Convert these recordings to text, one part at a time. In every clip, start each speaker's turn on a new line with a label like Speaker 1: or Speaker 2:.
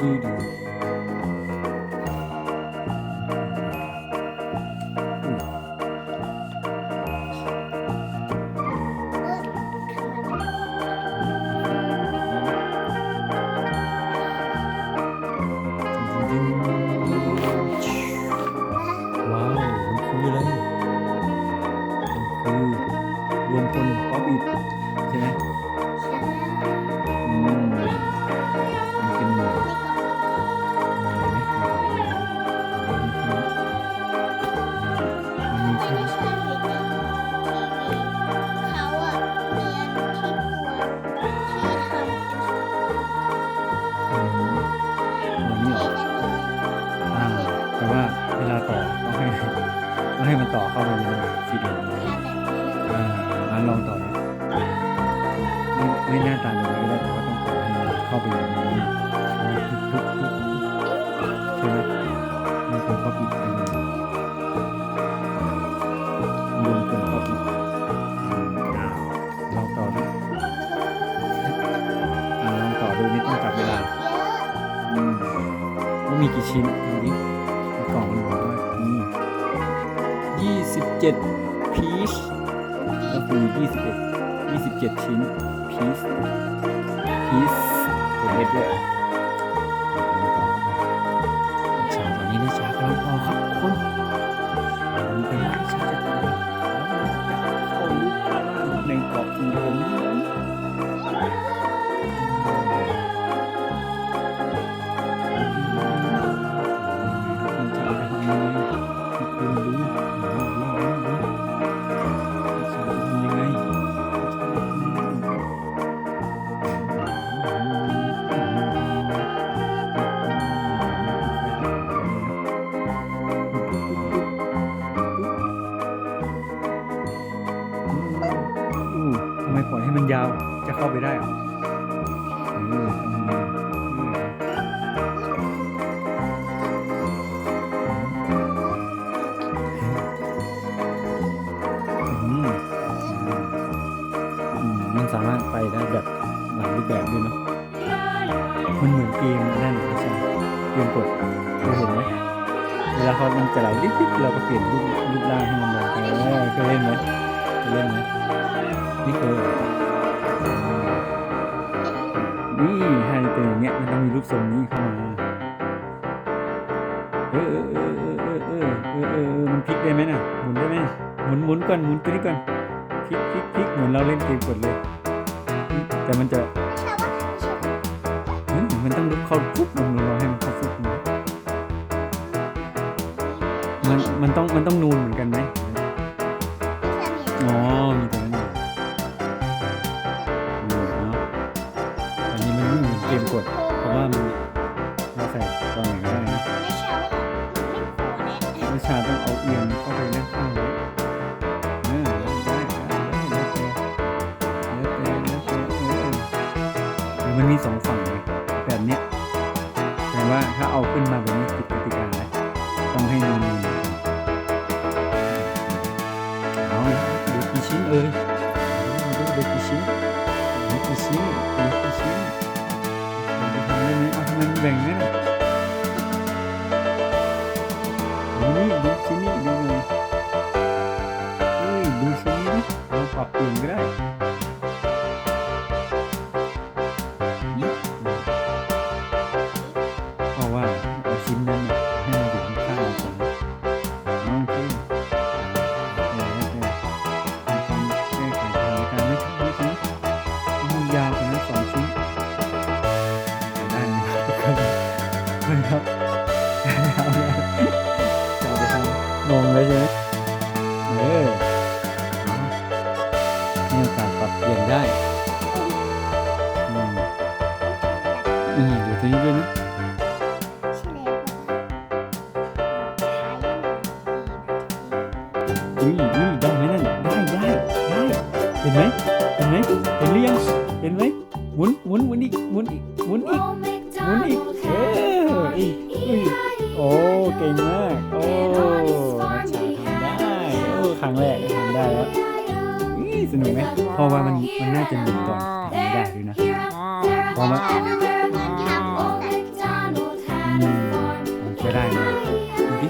Speaker 1: รวมคนป๊อปอีกใช่ไหม ต้องให้ต้องให้มันต่อเข้ามาในสี่เหลี่ยมนี้อ่างั้นลองต่อนะไม่ไม่หน้าตาแบบนี้ก็ได้แต่ว่าต้องต่อให้มันเข้าไปในนี้ทุกๆใช่ไหมมันเป็นป๊อปอิดอันหนึงรวมเป็นป๊อปอิดอืมอ่าลองต่อดูอ่าลองต่อดูนี่ต้องจับเวลาอืมว่ามีกี่ชิ้นดูดิในกล่องมัน 7พีชก็คือ 21 27 ชิ้นพีชพีชตัวเล็กด้วย จะเข้าไปได้เหรออืมอืมอืมมันสามารถไปได้แบบหลายรูปแบบด้วยเนาะมันเหมือนเกมนั่นนะใช่ไหมเกมกดเคยเห็นไหมเวลาเขามันจะไหลดิ๊กๆเราก็เปลี่ยนรูปรูปร่างให้มันลงไปเออเคยเล่นไหมเคยเล่นไหมนี่เคย ป็นอย่างเงี้ยมันต้องมีรูปทรงนี้เข้ามาเออเออเออเออเออเออเออมันพลิกได้ไหมน่ะหมุนได้ไหมหมุนหมุนก่อนหมุนตัวนี้ก่อนพลิกพลิกพลิกเหมือนเราเล่นเกมกดเลย แต่มันจะมันต้องลุกเข้าปุ๊บลงลงให้มันเข้าปุ๊บมันมันต้องมันต้องนูนเหมือนกันไหมอ๋อมีแต่ เอนเกมกด เพราะว่ามันมันใส่ตอนไหนก็ได้นะวิชาต้องเอาเอียงเข้าไปด้านข้างไว้เออได้ได้ได้แล้วแต่แล้วแต่แล้วแต่เออเออมันมีสองฝั่งไงแบบเนี้ยแปลว่าถ้าเอาขึ้นมาแบบนี้ติดกติก นี่ดูสินี่ดูเลยเฮ้ยดูสินี่เราปรับเปลี่ยนก็ได้นี่เพราะว่าเอาชิ้นนั้นน่ะให้มันอยู่ข้างๆก่อนโอเคแล้วแต่ทำการแก้ไขสถานการณ์ไม่ถึงไม่ถึงมันยาวกว่านั้นสองชิ้นด้ไหมครับครับ เลยใช่ไหมเออเอามีโอกาสปรับเปลี่ยนได้อืมอืมเดี๋ยวตัวนี้ด้วยนะอุ้ยอุ้ยได้ไหมนั่นได้ได้ได้เห็นไหมเห็นไหมเห็นหรือยังเห็นไหมหมุนหมุนหมุนอีกหมุนอีกหมุนอีกห มุนอีกเอออีกอีกโอ้เก่งมากโอ้นัชชาทำได้โอ้ครั้งแรกทำได้แล้วนี่สนุกไหมเพราะว่ามันมันน่าจะมีก่อนทำได้ด้วยนะเพราะว่าก็ได้นะ
Speaker 2: ดูดิ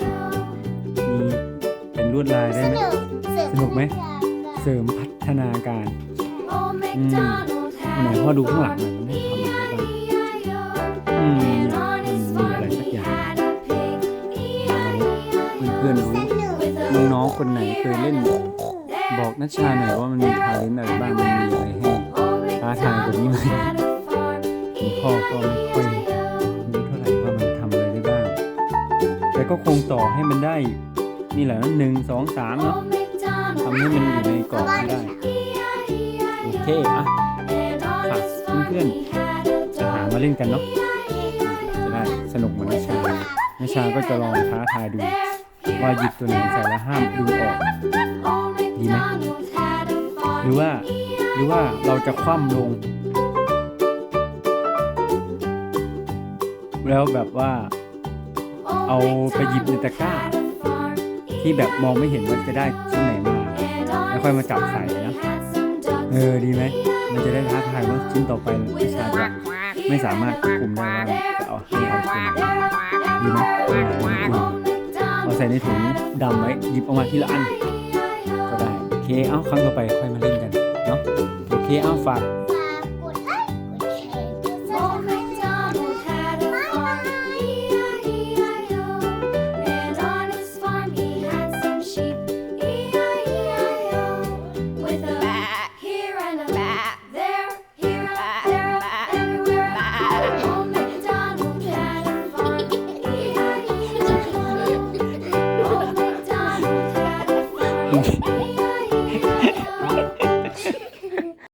Speaker 1: มี
Speaker 3: เป็น
Speaker 1: ลวดลายได้ไหมสนุกไหมเสริมพัฒนาการ
Speaker 4: อืม
Speaker 1: ไหนพ่อดูข้างหลังหน่อย เพื่อนๆรู้น้องๆคนไหนเคยเล่น บอกนัชชาหน่อยว่ามันมีทาเลนอะไรบ้างมันมีอะไรให้ท้าทายกว่านี้ไหมพ่อก็ไม่ค่อยรู้เท่าไหร่ว่ามันทำอะไรได้บ้างแต่ก็คงต่อให้มันได้นี่แหละนะหนึ่งสองสามเนาะทำให้มันอยู่ในกรอบได้โอเคอะฝากเพื่อนๆจะหามาเล่นกันเนาะ สนุกเหมือนนัชานัชาก็จะลองท้าทายดู ว่าหยิบตัวไหนใส่แล้วห้ามดึงออก ดีไหมหรือว่า หรือว่าเราจะคว่ำลง แล้วแบบว่า
Speaker 4: เอาไปหยิบในตะกร้า
Speaker 1: ที่แบบมองไม่เห็นว่าจะได้ชิ้นไหนมา แล้วค่อยมาจับใส่นะเออดีไหมมันจะได้ท้าทายว่าชิ้นต่อไปวิชาจะไม่สามารถควบคุมได้ เอาให้เอาตัวไหนดีไหมเอาใส่ในถุงดำไว้หยิบออกมาทีละอัน ก็ได้โอเค เอาครั้งต่อไปค่อยมาเล่นกัน เนาะโอเค เอาฝาก